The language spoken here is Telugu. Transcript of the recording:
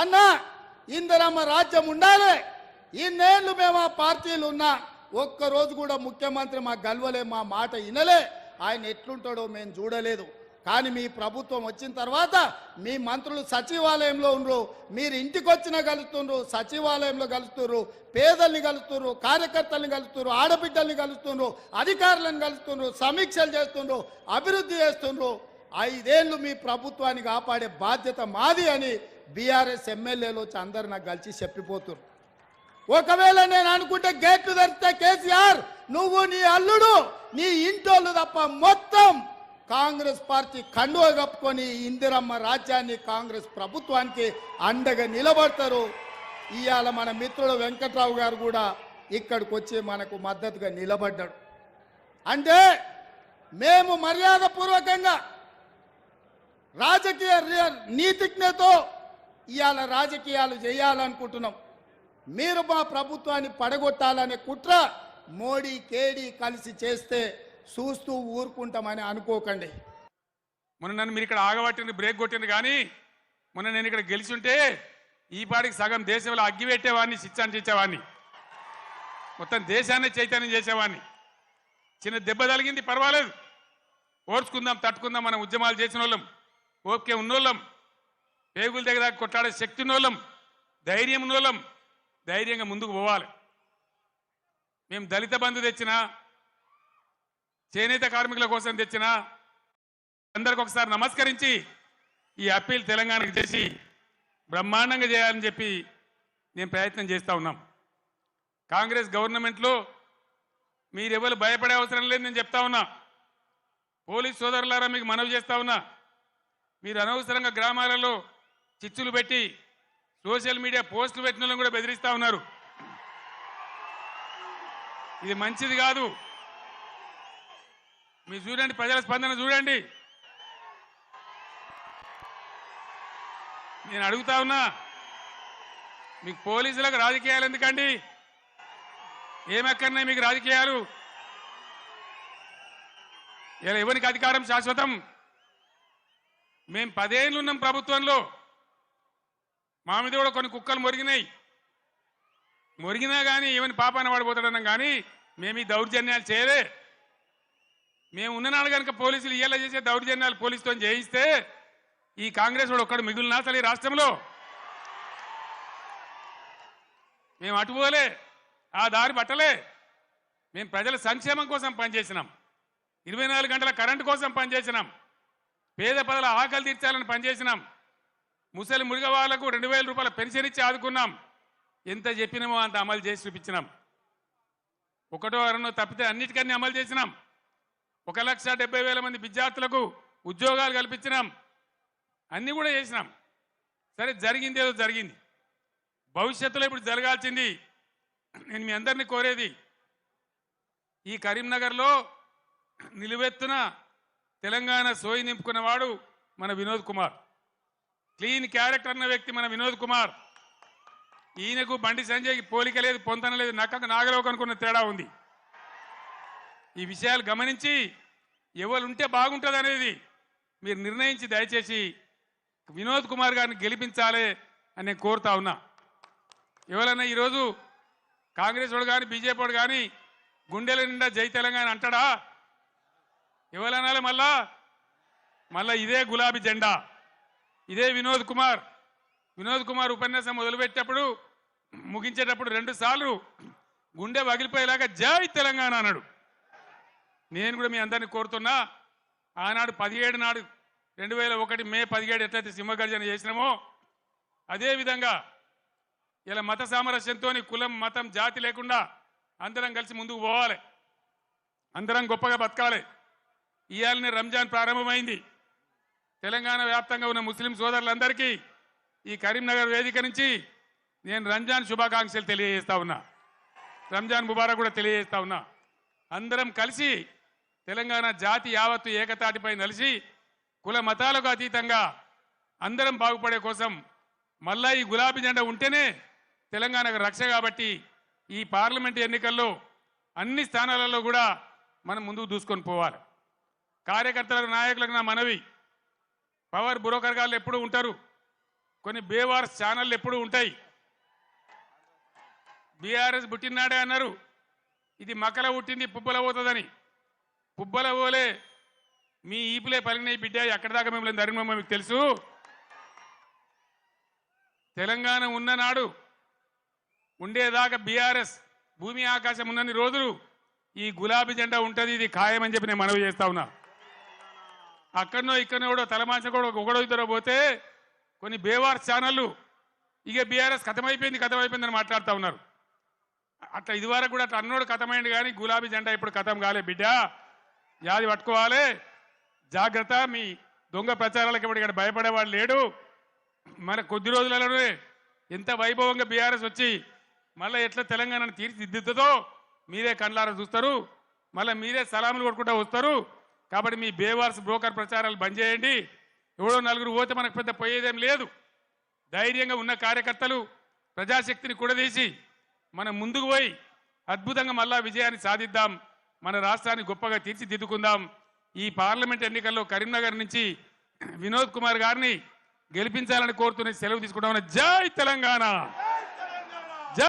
అన్న ఇందరమ్మ రాజ్యం ఉండాలి. ఇన్నేళ్ళు మేము ఆ పార్టీలు ఉన్నా ఒక్క రోజు కూడా ముఖ్యమంత్రి మా గల్వలే మా మాట వినలే. ఆయన ఎట్లుంటాడో మేము చూడలేదు. కానీ మీ ప్రభుత్వం వచ్చిన తర్వాత మీ మంత్రులు సచివాలయంలో ఉండరు మీరు ఇంటికి వచ్చినా కలుస్తుండ్రు సచివాలయంలో కలుస్తున్నారు పేదల్ని కలుస్తున్నారు కార్యకర్తల్ని కలుస్తున్నారు ఆడబిడ్డల్ని కలుస్తున్నారు అధికారులను కలుస్తున్నారు సమీక్షలు చేస్తుండ్రు అభివృద్ధి చేస్తుండ్రు. ఐదేళ్ళు మీ ప్రభుత్వాన్ని కాపాడే బాధ్యత మాది అని బీఆర్ఎస్ ఎమ్మెల్యేలు వచ్చి అందరు నాకు కలిసి చెప్పిపోతున్నారు ఒకవేళ నేను అనుకుంటే గేట్లు తెరిస్తే కేసీఆర్ నువ్వు నీ అల్లుడు నీ ఇంటోళ్ళు తప్ప మొత్తం కాంగ్రెస్ పార్టీ కండువ కప్పుకొని ఇందిరమ్మ రాజ్యాన్ని కాంగ్రెస్ ప్రభుత్వానికి అండగా నిలబడతారు. ఇవాళ మన మిత్రుడు వెంకట్రావు గారు కూడా ఇక్కడికి వచ్చి మనకు మద్దతుగా నిలబడ్డాడు. అంటే మేము మర్యాదపూర్వకంగా రాజకీయ నీతిజ్ఞతో ఇవాళ రాజకీయాలు చేయాలనుకుంటున్నాం. మీరు మా ప్రభుత్వాన్ని పడగొట్టాలనే కుట్ర మోడీ కేడీ కలిసి చేస్తే చూస్తూ ఊరుకుంటామని అనుకోకండి. మొన్న నన్ను మీరు ఇక్కడ ఆగబట్టింది బ్రేక్ కొట్టింది కానీ మొన్న నేను ఇక్కడ గెలిచుంటే ఈ పాటికి సగం దేశంలో అగ్గిపెట్టేవాడిని శిక్షాన్ని శిక్షణ చేసేవాడిని మొత్తం దేశాన్ని చైతన్యం చేసేవాడిని. చిన్న దెబ్బ తలిగింది పర్వాలేదు. ఓర్చుకుందాం తట్టుకుందాం మనం ఉద్యమాలు చేసిన వాళ్ళం ఓకే ఉన్నోళ్ళం. పేగుల దగ్గర కొట్టాడే శక్తి ఉన్నోళ్ళం ధైర్యం నోలం ధైర్యంగా ముందుకు పోవాలి. మేము దళిత బంధు తెచ్చినా చేనేత కార్మికుల కోసం తెచ్చినా అందరికి ఒకసారి నమస్కరించి ఈ అప్పీల్ తెలంగాణకు చేసి బ్రహ్మాండంగా చేయాలని చెప్పి నేను ప్రయత్నం చేస్తా ఉన్నాం. కాంగ్రెస్ గవర్నమెంట్లో మీరెవరు భయపడే అవసరం లేదు నేను చెప్తా ఉన్నా. పోలీస్ సోదరులారా మీకు మనవి చేస్తా ఉన్నా. మీరు అనవసరంగా గ్రామాలలో చిచ్చులు పెట్టి సోషల్ మీడియా పోస్టులు పెట్టిన వాళ్ళని కూడా బెదిరిస్తా ఉన్నారు. ఇది మంచిది కాదు. మీరు చూడండి ప్రజల స్పందన చూడండి. నేను అడుగుతా ఉన్నా మీకు పోలీసులకు రాజకీయాలు ఎందుకండి? ఏమెక్కడున్నాయి మీకు రాజకీయాలు? ఇలా ఎవరికి అధికారం శాశ్వతం? మేము పదేళ్ళు ఉన్నాం ప్రభుత్వంలో. మా మీద కూడా కొన్ని కుక్కలు మొరిగినాయి. మొరిగినా కానీ ఏమని పాపాన పడిపోతాడన్నాం కానీ మేము ఈ దౌర్జన్యాలు చేయలే. మేము ఉన్ననాడు కనుక పోలీసులు ఇయ్యేలా చేసే దౌర్జన్యాలు పోలీసుతో చేయిస్తే ఈ కాంగ్రెస్ వాడు ఒక్కడు మిగులునా అసలు ఈ రాష్ట్రంలో? మేము అటుపోలే ఆ దారి పట్టలే. మేము ప్రజల సంక్షేమం కోసం పనిచేసినాం. ఇరవై నాలుగు గంటల కరెంటు కోసం పనిచేసినాం. పేద పదల ఆకలి తీర్చాలని పనిచేసినాం. ముసలి ముడిగ వాళ్ళకు రెండు వేల రూపాయల పెన్షన్ ఇచ్చి ఆదుకున్నాం. ఎంత చెప్పినామో అంత అమలు చేసి చూపించినాం. ఒకటో అరణో తప్పితే అన్నిటికన్నీ అమలు చేసినాం. ఒక లక్ష డెబ్బై వేల మంది విద్యార్థులకు ఉద్యోగాలు కల్పించినాం. అన్నీ కూడా చేసినాం. సరే జరిగింది ఏదో జరిగింది. భవిష్యత్తులో ఇప్పుడు జరగాల్సింది నేను మీ అందరినీ కోరేది ఈ కరీంనగర్లో నిలువెత్తున తెలంగాణ సోయి నింపుకున్నవాడు మన వినోద్ కుమార్. క్లీన్ క్యారెక్టర్ అన్న వ్యక్తి మన వినోద్ కుమార్. ఈయనకు బండి సంజయ్కి పోలిక లేదు పొంతన లేదు నక్కకు నాగలోకి అనుకున్న తేడా ఉంది. ఈ విషయాలు గమనించి ఎవరు ఉంటే బాగుంటుంది అనేది మీరు నిర్ణయించి దయచేసి వినోద్ కుమార్ గారిని గెలిపించాలి అని నేను కోరుతా ఉన్నా. ఎవరన్నా ఈరోజు కాంగ్రెస్ వాడు కానీ బీజేపీ వాడు కానీ గుండెల నిండా జై తెలంగాణ అంటాడా? ఎవరనాలి మళ్ళా? మళ్ళా ఇదే గులాబీ జెండా. ఇదే వినోద్ కుమార్. వినోద్ కుమార్ ఉపన్యాసం మొదలుపెట్టేటప్పుడు ముగించేటప్పుడు రెండు సార్లు గుండె వగిలిపోయేలాగా జై తెలంగాణ అన్నాడు. నేను కూడా మీ అందరిని కోరుతున్నా ఆనాడు పదిహేడు నాడు రెండు వేల ఒకటి మే పదిహేడు ఎట్లయితే సింహగర్జన చేసినామో అదేవిధంగా ఇలా మత సామరస్యంతో కులం మతం జాతి లేకుండా అందరం కలిసి ముందుకు పోవాలి. అందరం గొప్పగా బతకాలి. ఇవాళనే రంజాన్ ప్రారంభమైంది. తెలంగాణ వ్యాప్తంగా ఉన్న ముస్లిం సోదరులందరికీ ఈ కరీంనగర్ వేదిక నుంచి నేను రంజాన్ శుభాకాంక్షలు తెలియజేస్తా ఉన్నా. రంజాన్ ముబారక్ కూడా తెలియజేస్తా ఉన్నా. అందరం కలిసి తెలంగాణ జాతి యావత్తు ఏకతాటిపై నలిసి కుల మతాలకు అతీతంగా అందరం బాగుపడే కోసం మళ్ళా ఈ గులాబీ జెండా ఉంటేనే తెలంగాణకు రక్ష కాబట్టి ఈ పార్లమెంట్ ఎన్నికల్లో అన్ని స్థానాలలో కూడా మనం ముందుకు దూసుకొని పోవాలి. కార్యకర్తలకు నాయకులకు నా మనవి. పవర్ బ్రోకర్ గారు ఎప్పుడు ఉంటారు. కొన్ని బేవార్స్ ఛానళ్ళు ఎప్పుడు ఉంటాయి. బీఆర్ఎస్ పుట్టినాడే అన్నారు. ఇది మకల పుట్టింది పుబ్బల పోతుందని. పుబ్బల పోలే మీ ఈపులే పలిగినాయి బిడ్డ ఎక్కడి దాకా మిమ్మల్ని ధరిమమ్మ మీకు తెలుసు. తెలంగాణ ఉన్ననాడు ఉండేదాకా బీఆర్ఎస్ భూమి ఆకాశం ఉన్నన్ని రోజులు ఈ గులాబీ జెండా ఉంటుంది ఇది ఖాయమని చెప్పి నేను మనవి చేస్తా ఉన్నా. అక్కడనో ఇక్కడనో కూడా తలమాంచ కూడా ఒకడో ఇద్దరు పోతే కొన్ని బేవార్ ఛానళ్ళు ఇక బీఆర్ఎస్ కథమైపోయింది కథమైపోయిందని మాట్లాడుతూ ఉన్నారు. అట్లా ఇదివరకు కూడా అట్లా అన్నోడు కథమైంది కానీ గులాబీ జెండా ఇప్పుడు కథం కాలే బిడ్డ. యాది పట్టుకోవాలి. జాగ్రత్త మీ దొంగ ప్రచారాలకు ఇప్పుడు ఇక్కడ భయపడేవాడు లేడు. మన కొద్ది రోజులలోనే ఎంత వైభవంగా బీఆర్ఎస్ వచ్చి మళ్ళీ ఎట్లా తెలంగాణను తీర్చిదిద్దుతో మీరే కండ్లారా చూస్తారు. మళ్ళీ మీరే సలాములు కొట్టుకుంటా వస్తారు. కాబట్టి మీ బేవార్స్ బ్రోకర్ ప్రచారాలు బంద్ చేయండి. ఎవడో నలుగురు పోతే మనకు పెద్ద పోయేదేం లేదు. ధైర్యంగా ఉన్న కార్యకర్తలు ప్రజాశక్తిని కూడదీసి మనం ముందుకు పోయి అద్భుతంగా మళ్ళా విజయాన్ని సాధిద్దాం. మన రాష్ట్రాన్ని గొప్పగా తీర్చిదిద్దుకుందాం. ఈ పార్లమెంట్ ఎన్నికల్లో కరీంనగర్ నుంచి వినోద్ కుమార్ గారిని గెలిపించాలని కోరుతున్న సెలవు తీసుకుంటామని జై తెలంగాణ!